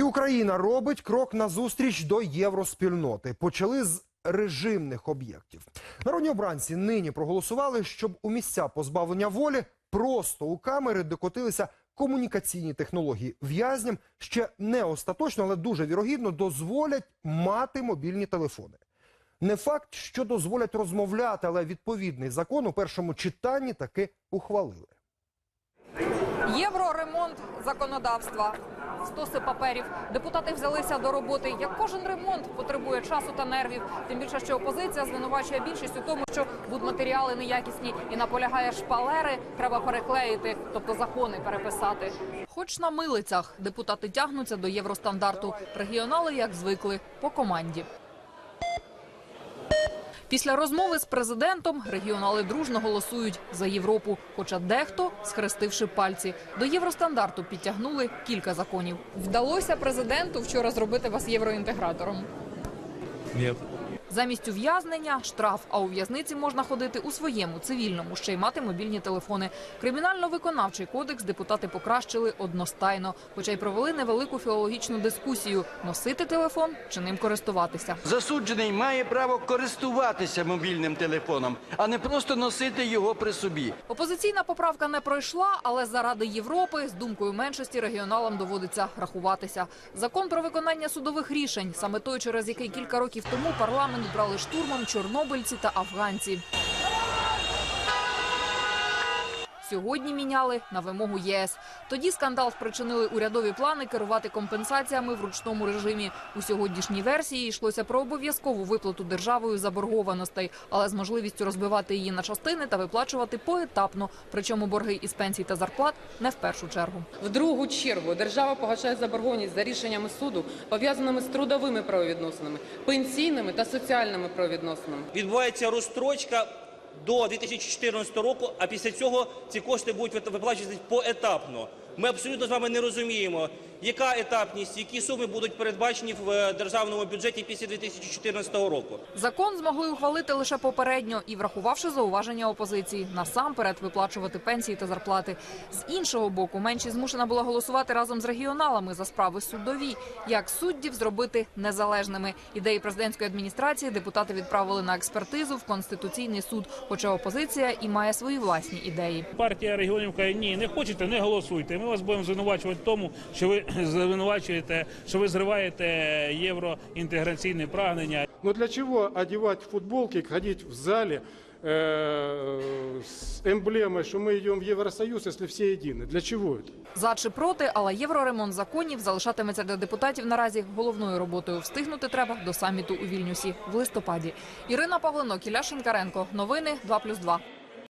І Україна робить крок назустріч до євроспільноти. Почали з режимних об'єктів. Народні обранці нині проголосували, щоб у місця позбавлення волі просто у камери докотилися комунікаційні технології. В'язням ще не остаточно, але дуже вірогідно дозволять мати мобільні телефони. Не факт, що дозволять розмовляти, але відповідний закон у першому читанні таки ухвалили. Євроремонт законодавства. Стоси паперів. Депутати взялися до роботи. Як кожен ремонт потребує часу та нервів. Тим більше, що опозиція звинувачує більшість у тому, що будматеріали неякісні і наполягає шпалери. Треба переклеїти, тобто закони переписати. Хоч на милицях депутати тягнуться до євростандарту. Регіонали, як звикли, по команді. Після розмови з президентом регіонали дружно голосують за Європу. Хоча дехто, схрестивши пальці, до євростандарту підтягнули кілька законів. Вдалося президенту вчора зробити вас євроінтегратором. Нет. Замість ув'язнення штраф, а у в'язниці можна ходити у своєму цивільному, ще й мати мобільні телефони. Кримінально-виконавчий кодекс депутати покращили одностайно, хоча й провели невелику філологічну дискусію: носити телефон чи ним користуватися. Засуджений має право користуватися мобільним телефоном, а не просто носити його при собі. Опозиційна поправка не пройшла, але заради Європи з думкою меншості регіоналам доводиться рахуватися. Закон про виконання судових рішень саме той, через який кілька років тому парламент брали штурмом чорнобильці та афганці. Сьогодні міняли на вимогу ЄС. Тоді скандал спричинили урядові плани керувати компенсаціями в ручному режимі. У сьогоднішній версії йшлося про обов'язкову виплату державою заборгованостей, але з можливістю розбивати її на частини та виплачувати поетапно. Причому борги із пенсій та зарплат не в першу чергу. В другу чергу держава погашає заборгованість за рішеннями суду, пов'язаними з трудовими правовідносинами, пенсійними та соціальними правовідносинами. відбувається розстрочка до 2014 року, а після цього ці кошти будуть виплачуватися поетапно. Ми абсолютно з вами не розуміємо, яка етапність, які суми будуть передбачені в е, державному бюджеті після 2014 року. Закон змогли ухвалити лише попередньо і врахувавши зауваження опозиції, насамперед виплачувати пенсії та зарплати. З іншого боку, меншість змушена була голосувати разом з регіоналами за справи судові. Як суддів зробити незалежними? Ідеї президентської адміністрації депутати відправили на експертизу в конституційний суд. Хоча опозиція і має свої власні ідеї. Партія регіонів каже, ні, не хочете, не голосуйте. Ми вас будемо звинувачувати в тому, що ви звинувачуєте, що ви зриваєте євроінтеграційне прагнення. Но для чего одевать футболки, ходить в зале э, с эмблемой, что мы идем в Евросоюз, если все едины? Для чего это? За чи проти, але євроремонт законів залишатиметься для депутатів наразі головною роботою. Встигнути треба до саміту у Вільнюсі в листопаді. Ірина Павлино, Кіля Шинкаренко. Новини 2+,2.